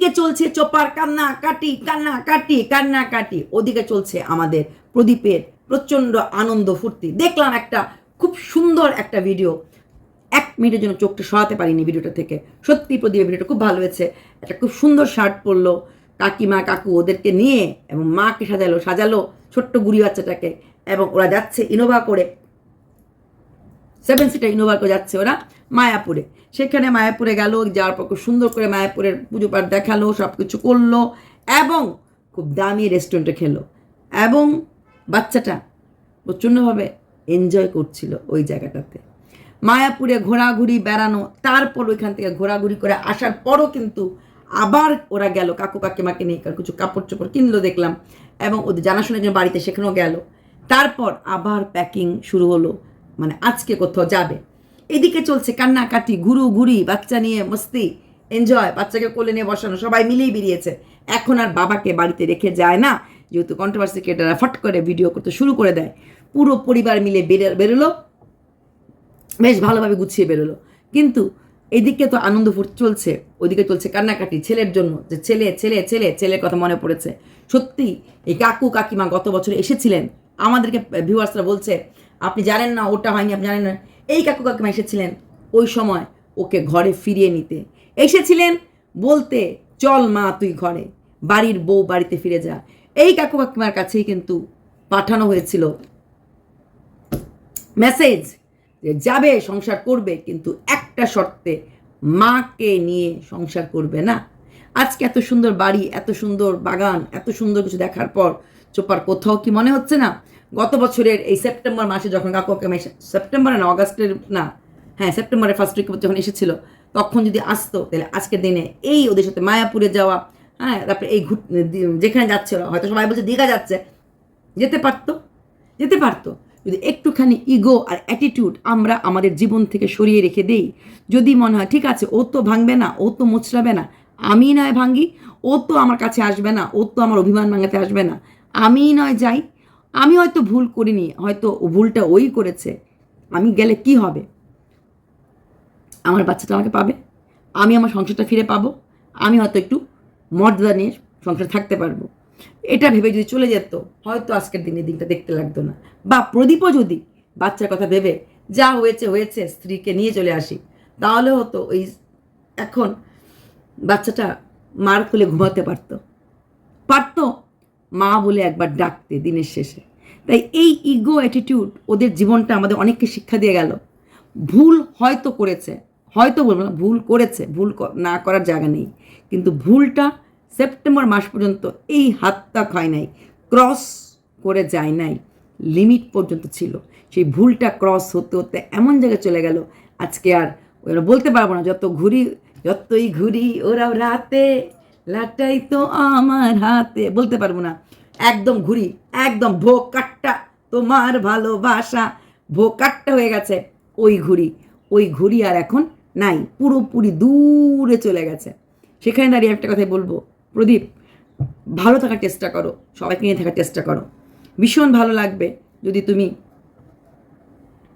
এদিকে চলছে চোপার কান্না কাটি কান্না কাটি কান্না কাটি। ওদিকে চলছে আমাদের প্রদীপের প্রচণ্ড আনন্দ ফুর্তি। দেখলাম একটা খুব সুন্দর একটা ভিডিও এক মিনিটের জন্য চোখটা সরাতে পারিনি ভিডিওটা থেকে। সত্যি প্রদীপের ভিডিওটা খুব ভালো হয়েছে। একটা খুব সুন্দর শার্ট পরলো। কাকিমা, কাকু ওদেরকে নিয়ে এবং মাকে সাজালো সাজালো ছোট্ট গুড়ি বাচ্চাটাকে এবং ওরা যাচ্ছে ইনোভা করে। সেভেন সিটার ইনোভা করে যাচ্ছে ওরা মায়াপুরে। সেখানে মায়াপুরে গেল, যাওয়ার পর খুব সুন্দর করে মায়াপুরের পুজো পাঠ দেখাল সব কিছু করল এবং খুব দামি রেস্টুরেন্টে খেলো এবং বাচ্চাটা প্রচণ্ডভাবে এনজয় করছিল ওই জায়গাটাতে। মায়াপুরে ঘোরাঘুরি বেড়ানো, তারপর ওইখান থেকে ঘোরাঘুরি করে আসার পরও কিন্তু আবার ওরা গেল, কাকু কাকিমাকে নিয়ে কিছু কাপড় চোপড় কিনলো দেখলাম এবং ওদের জানাশোনার জন্য বাড়িতে সেখানেও গেল। তারপর আবার প্যাকিং শুরু হলো মানে আজকে কোথাও যাবে। এদিকে চলছে কান্নাকাটি ঘুরু ঘুরি বাচ্চা নিয়ে মস্তি এনজয় বাচ্চাকে কোলে নিয়ে বসানো, সবাই মিলেই বেরিয়েছে। এখন আর বাবাকে বাড়িতে রেখে যায় না, যেহেতু কন্ট্রোভার্সি ক্রিয়েটাররা ফট করে ভিডিও করতে শুরু করে দেয়। পুরো পরিবার মিলে বেরো, বেরোলো। বেশ ভালোভাবে গুছিয়ে বেরোলো। কিন্তু এদিকে তো আনন্দ ফুর্তি চলছে ওইদিকে চলছে কান্নাকাটি ছেলের জন্য, যে ছেলে ছেলে ছেলে, ছেলের কথা মনে পড়েছে। সত্যি, এই কাকু কাকিমা গত বছর এসেছিলেন। আমাদেরকে ভিউয়ার্সরা বলছে, আপনি জানেন না, ওটা হয়নি, আপনি জানেন না। এই কাকু কাকিমা এসেছিলেন ওই সময় ওকে ঘরে ফিরিয়ে নিতে। এসেছিলেন বলতে, চল মা, তুই ঘরে। বাড়ির বউ বাড়িতে ফিরে যা। এই কাকু কাকিমার কাছেই কিন্তু পাঠানো হয়েছিল মেসেজ যে, যাবে, সংসার করবে, কিন্তু একটা শর্তে মাকে নিয়ে সংসার করবে না। আজকে এত সুন্দর বাড়ি, এত সুন্দর বাগান, এত সুন্দর কিছু দেখার পর চোপার কোথাও কি মনে হচ্ছে না? গত বছরের এই সেপ্টেম্বর মাসে যখন কাকু কাকিমা সেপ্টেম্বরে না, অগাস্টের না হ্যাঁ সেপ্টেম্বরের ফার্স্ট উইক যখন এসেছিল, তখন যদি আসতো, তাহলে আজকের দিনে এই ওদের সাথে মায়াপুরে যাওয়া হ্যাঁ তারপরে এই ঘুর যেখানে যাচ্ছে হয়তো সবাই বলছে দীঘা যাচ্ছে, যেতে পারতো যেতে পারতো। যদি একটুখানি ইগো আর অ্যাটিটিউড আমরা আমাদের জীবন থেকে সরিয়ে রেখে দেই, যদি মনে হয়, ঠিক আছে, ও তো ভাঙবে না, ও তো মুচড়াবে না, আমি নয় ভাঙ্গি, ও তো আমার কাছে আসবে না, ও তো আমার অভিমান ভাঙাতে আসবে না, আমি নয় যাই আমি হয়তো ভুল করিনি, হয়তো ভুলটা ওই করেছে। আমি গেলে কি হবে? আমার বাচ্চাটা আমাকে পাবে। আমি আমার সংসারটা ফিরে পাবো। আমি হয়তো একটু মর্যাদা নিয়ে সংসারে থাকতে পারব। এটা ভেবে যদি চলে যেত, হয়তো আজকের দিনে দিনটা দেখতে লাগতো না। বা প্রদীপও যদি বাচ্চার কথা ভেবে, যা হয়েছে হয়েছে, স্ত্রীকে নিয়ে চলে আসি। তাহলে হতো ওই এখন বাচ্চাটা মার খুলে ঘুমাতে পারতো। পারতো? মা বলে একবার ডাকতে দিনের শেষে। তাই এই ইগো অ্যাটিটিউড ওদের জীবনটা আমাদের অনেককে শিক্ষা দিয়ে গেল। ভুল হয়তো করেছে, হয়তো বলব না, ভুল করেছে, ভুল না করার জায়গা নেই। কিন্তু ভুলটা সেপ্টেম্বর মাস পর্যন্ত এই হাতটা হয় নাই ক্রস করে যায় নাই লিমিট পর্যন্ত ছিল। সেই ভুলটা ক্রস হতে হতে এমন জায়গায় চলে গেল, আজকে আর ওরা বলতে পারব না, যত ঘুরি, যতই ঘুরি ওরাও রাতে লাটাই তো আমার হাতে, বলতে পারব না। একদম ঘুরি, একদম ভোগ কাটটা তোমার ভালোবাসা। ভোগ কাটটা হয়ে গেছে ওই ঘুড়ি ওই ঘুড়ি আর এখন নাই, পুরোপুরি দূরে চলে গেছে। সেখানে দাঁড়িয়ে একটা কথাই বলব। প্রদীপ, ভালো থাকার চেষ্টা করো, সবাইকে নিয়ে থাকার চেষ্টা করো। ভীষণ ভালো লাগবে যদি তুমি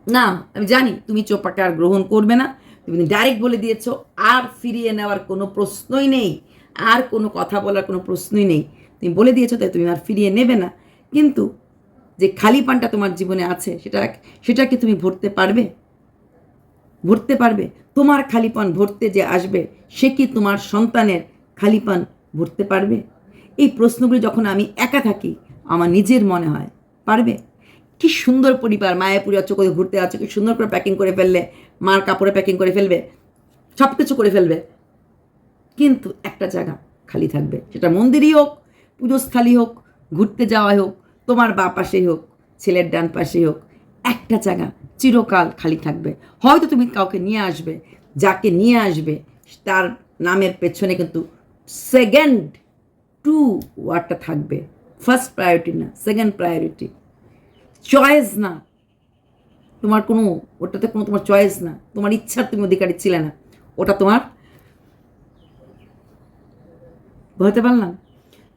না, আমি জানি তুমি চোপাটা আর গ্রহণ করবে না, তুমি ডাইরেক্ট বলে দিয়েছ, আর ফিরিয়ে নেওয়ার কোনো প্রশ্নই নেই। আর কোনো কথা বলার কোনো প্রশ্নই নেই। তুমি বলে দিয়েছ তাই তুমি আর ফিরিয়ে নেবে না। কিন্তু যে খালি পানটা তোমার জীবনে আছে, সেটা সেটাকে তুমি ভরতে পারবে? ভরতে পারবে? তোমার খালিপান ভরতে যে আসবে, সে কি তোমার সন্তানের খালিপান ভরতে পারবে? এই প্রশ্নগুলি যখন আমি একা থাকি, আমার নিজের মনে হয়, পারবে? কি সুন্দর পরিবার, মায়াপুরি যাচ্ছ কোথাও ঘুরতে যাচ্ছ, কি সুন্দর করে প্যাকিং করে ফেললে, মার কাপড়ে প্যাকিং করে ফেলবে সব কিছু করে ফেলবে। কিন্তু একটা জায়গা খালি থাকবে। সেটা মন্দিরই হোক, পুজোস্থলী হোক, ঘুরতে যাওয়াই হোক, তোমার বা পাশেই হোক, ছেলের ডান পাশেই হোক, একটা জায়গা চিরকাল খালি থাকবে। হয়তো তুমি কাউকে নিয়ে আসবে, যাকে নিয়ে আসবে, তার নামের পেছনে কিন্তু সেকেন্ড টু ওয়ার্ডটা থাকবে। ফার্স্ট প্রায়োরিটি না সেকেন্ড প্রায়োরিটি চয়েস না। তোমার কোনো, ওটাতে কোনো তোমার চয়েস না। তোমার ইচ্ছার তুমি অধিকারী ছিলে না। ওটা তোমার বলতে পারলাম?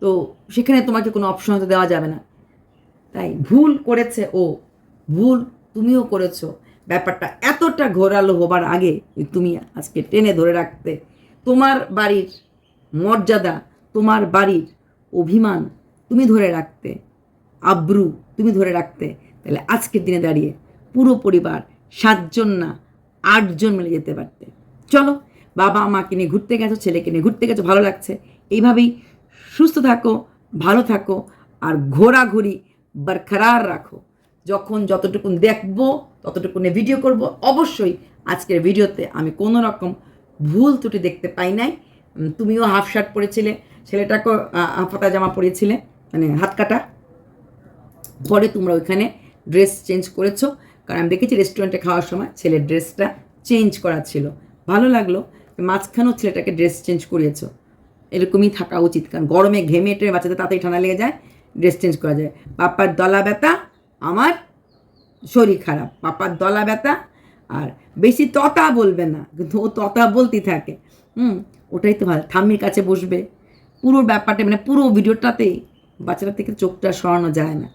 তো সেখানে তোমাকে কোনো অপশন হতে দেওয়া যাবে না। তাই ভুল করেছে ও। ভুল তুমিও করেছ। ব্যাপারটা এতটা ঘোরালো হবার আগে তুমি আজকে টেনে ধরে রাখতে। তোমার বাড়ির মর্যাদা, তোমার বাড়ির অভিমান তুমি ধরে রাখতে। আব্রু তুমি ধরে রাখতে। তাহলে আজকের দিনে দাঁড়িয়ে পুরো পরিবার সাতজন না আটজন মিলে যেতে পারতে। চলো বাবা মাকে নিয়ে ঘুরতে গেছো, ছেলেকে নিয়ে ঘুরতে গেছো, ভালো লাগছে। এইভাবেই সুস্থ থাকো, ভালো থাকো আর ঘোরাঘুরি বরকরার রাখো। যখন যতটুকুন দেখব, ততটুকুনে ভিডিও করব, অবশ্যই আজকের ভিডিওতে আমি কোনো রকম ভুল ত্রুটি দেখতে পাই নাই। তুমিও হাফ শার্ট পরেছিলে, ছেলেটাকেও হাফাতা জামা পরিয়েছিলে মানে হাত কাটা। পরে তোমরা ওইখানে ড্রেস চেঞ্জ করেছ, কারণ আমি দেখেছি রেস্টুরেন্টে খাওয়ার সময় ছেলের ড্রেসটা চেঞ্জ করা ছিল। ভালো লাগল, মাঝখানেও ছেলেটাকে ড্রেস চেঞ্জ করিয়েছো। এরকমই থাকা উচিত। কারণ গরমে ঘেমে টেমে বাচ্চাদের তাড়াতাড়ি ঠান্ডা লেগে যায় ড্রেস চেঞ্জ করা যায়। পাপার দলা ব্যথা, আমার শরীর খারাপ। পাপার দলা ব্যথা, আর বেশি ততা বলবে না, কিন্তু ও ততা বলতেই থাকে। হুম, ওটাই তো ভালো। ঠাম্মির কাছে বসবে। পুরো ব্যাপারটা মানে পুরো ভিডিওটাতেই বাচ্চাটা থেকে চোখটা সরানো যায় না।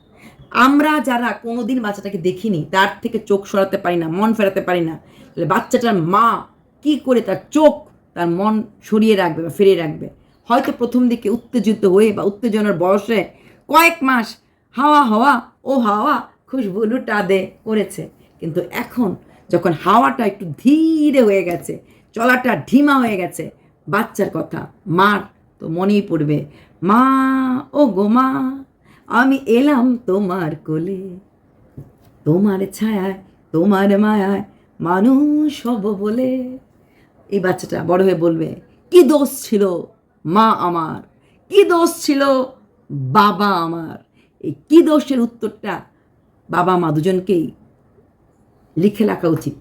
আমরা যারা কোনোদিন বাচ্চাটাকে দেখিনি, তার থেকে চোখ সরাতে পারি না, মন ফেরাতে পারি না, তাহলে বাচ্চাটার মা কি করে তার চোখ, তার মন সরিয়ে রাখবে বা ফিরিয়ে রাখবে? হয়তো প্রথম দিকে উত্তেজিত হয়ে বা উত্তেজনার বয়সে কয়েক মাস হাওয়া হাওয়া, ও হাওয়া খুশবু লুটা দে করেছে। কিন্তু এখন যখন হাওয়াটা একটু ধীরে হয়ে গেছে, চলাটা ঢিমা হয়ে গেছে, বাচ্চার কথা, মার তো মনেই পড়বে, মা, ও গো মা, আমি এলাম তোমার কোলে। তোমার ছায়ায়, তোমার মায়ায় মানুষ হব বলে। এই বাচ্চাটা বড় হয়ে বলবে, কি দোষ ছিল মা আমার। কি দোষ ছিল? বাবা আমার। এই কি দোষের উত্তরটা বাবা মা দুজনকেই লিখে রাখা উচিত।